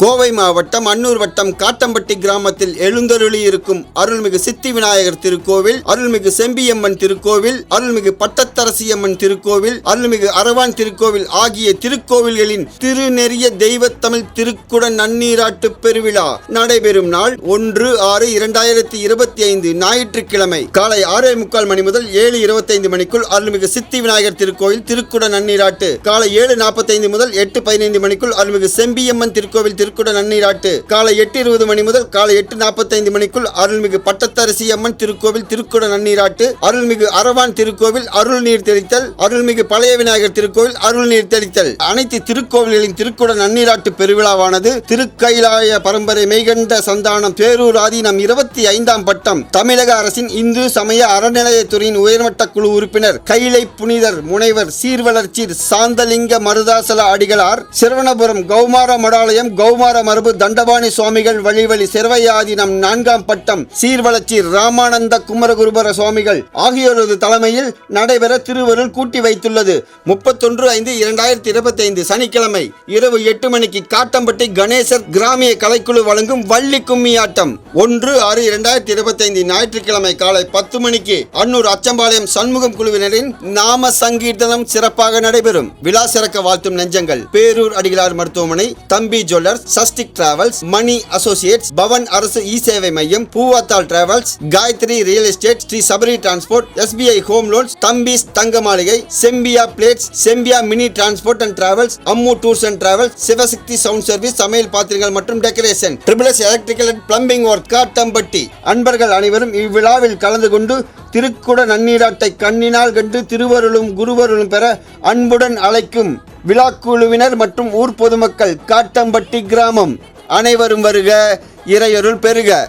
கோவை மாவட்டம் அன்னூர் வட்டம் காட்டம்பட்டி கிராமத்தில் எழுந்தருளி இருக்கும் அருள்மிகு சித்தி விநாயகர் திருக்கோவில் அருள்மிகு செம்பியம்மன் திருக்கோவில் அருள்மிகு பட்டத்தரசியம்மன் திருக்கோவில் அருள்மிகு அரவான் திருக்கோவில் ஆகிய திருக்கோவில்களின் திருநெறிய தெய்வத்தமிழ் திருக்குட நன்னீராட்டு பெருவிழா நடைபெறும் நாள் ஒன்று ஆறு இரண்டாயிரத்தி இருபத்தி ஐந்து ஞாயிற்றுக்கிழமை. காலை ஆறே முக்கால் மணி முதல் ஏழு இருபத்தைந்து மணிக்குள் அருள்மிகு சித்தி விநாயகர் திருக்கோவில் திருக்குட நன்னீராட்டு. காலை ஏழு நாற்பத்தைந்து முதல் எட்டு பதினைந்து மணிக்குள் அருள்மிகு செம்பியம்மன் திருக்கோவில் திரு திருக்குட நன்னீராட்டு காலை எட்டு இருபது மணி முதல் காலை எட்டு நாற்பத்தைந்து மணிக்குள் அருள்மிகு பட்டத்தரசி அம்மன் திருக்கோவில் திருக்குட நன்னீராட்டு அருள்மிகு அரவான் திருக்கோவில் அருள் நீர் தெளித்தல். அருள்மிகு பழைய விநாயகர் திருக்கோவில் அருள் நீர் தெளித்தல். அனைத்து திருக்கோவில்களின் திருக்குட நன்னீராட்டு பெருவிழாவானது திருக்கைலாய பரம்பரை மெய்கண்ட சந்தானம் பேரூர் ஆதீனம் இருபத்தி ஐந்தாம் பட்டம். தமிழக அரசின் இந்து சமய அறநிலையத்துறையின் உயர்மட்ட குழு உறுப்பினர் கைலை புனிதர் முனைவர் சீர்வளர்ச்சி சாந்தலிங்க மருதாசல அடிகளார் சிறுவனபுரம் கௌமார மடாலயம் கௌ கௌமார மரபு தண்டபாணி சுவாமிகள் வழிவழி சிறுவையாதீனம் நான்காம் பட்டம் சீர்வளர்ச்சி ராமானந்த குமரகுருபர சுவாமிகள் ஆகியோரது தலைமையில் நடைபெற திருவருள் கூட்டி வைத்துள்ளது. முப்பத்தொன்று ஐந்து இரண்டாயிரத்தி இருபத்தி ஐந்து சனிக்கிழமை இரவு எட்டு மணிக்கு காட்டம்பட்டி கணேசர் கிராமிய கலைக்குழு வழங்கும் வள்ளி கும்மி ஆட்டம் ஒன்று ஆறு இரண்டாயிரத்தி இருபத்தி ஐந்து ஞாயிற்றுக்கிழமை காலை பத்து மணிக்கு அன்னூர் அச்சம்பாளையம் சண்முகம் குழுவினரின் நாம சங்கீர்த்தனம் சிறப்பாக நடைபெறும். விழா சிறக்க வாழ்த்தும் நெஞ்சங்கள். பேரூர் அடிகளார் மருத்துவமனை தம்பி ஜுவல்லர்ஸ் சஸ்டிக் டிராவல்ஸ் மணி அசோசியேட்ஸ் பவன் அரசு இ சேவை மையம் Poovathal travels Gayathri real estate Sri Sabari transport SBI home loans Thambi's தங்க மாளிகை Sembiya plates Sembiya mini transport and travels Ammu tours and travels Sivasakthi sound service சமையல் பாத்திரங்கள் மற்றும் decoration. Triple S electrical and plumbing work Kattampatti. அன்பர்கள் அனைவரும் இவ்விழாவில் கலந்து கொண்டு திருக்குட நன்னீராட்டை கண்ணினால் கண்டு திருவருளும் குருவருளும் பெற அன்புடன் அழைக்கும். விழாக்குழுவினர் மற்றும் ஊர் பொதுமக்கள் காட்டம்பட்டி கிராமம். அனைவரும் வருக இறையருள் பெருக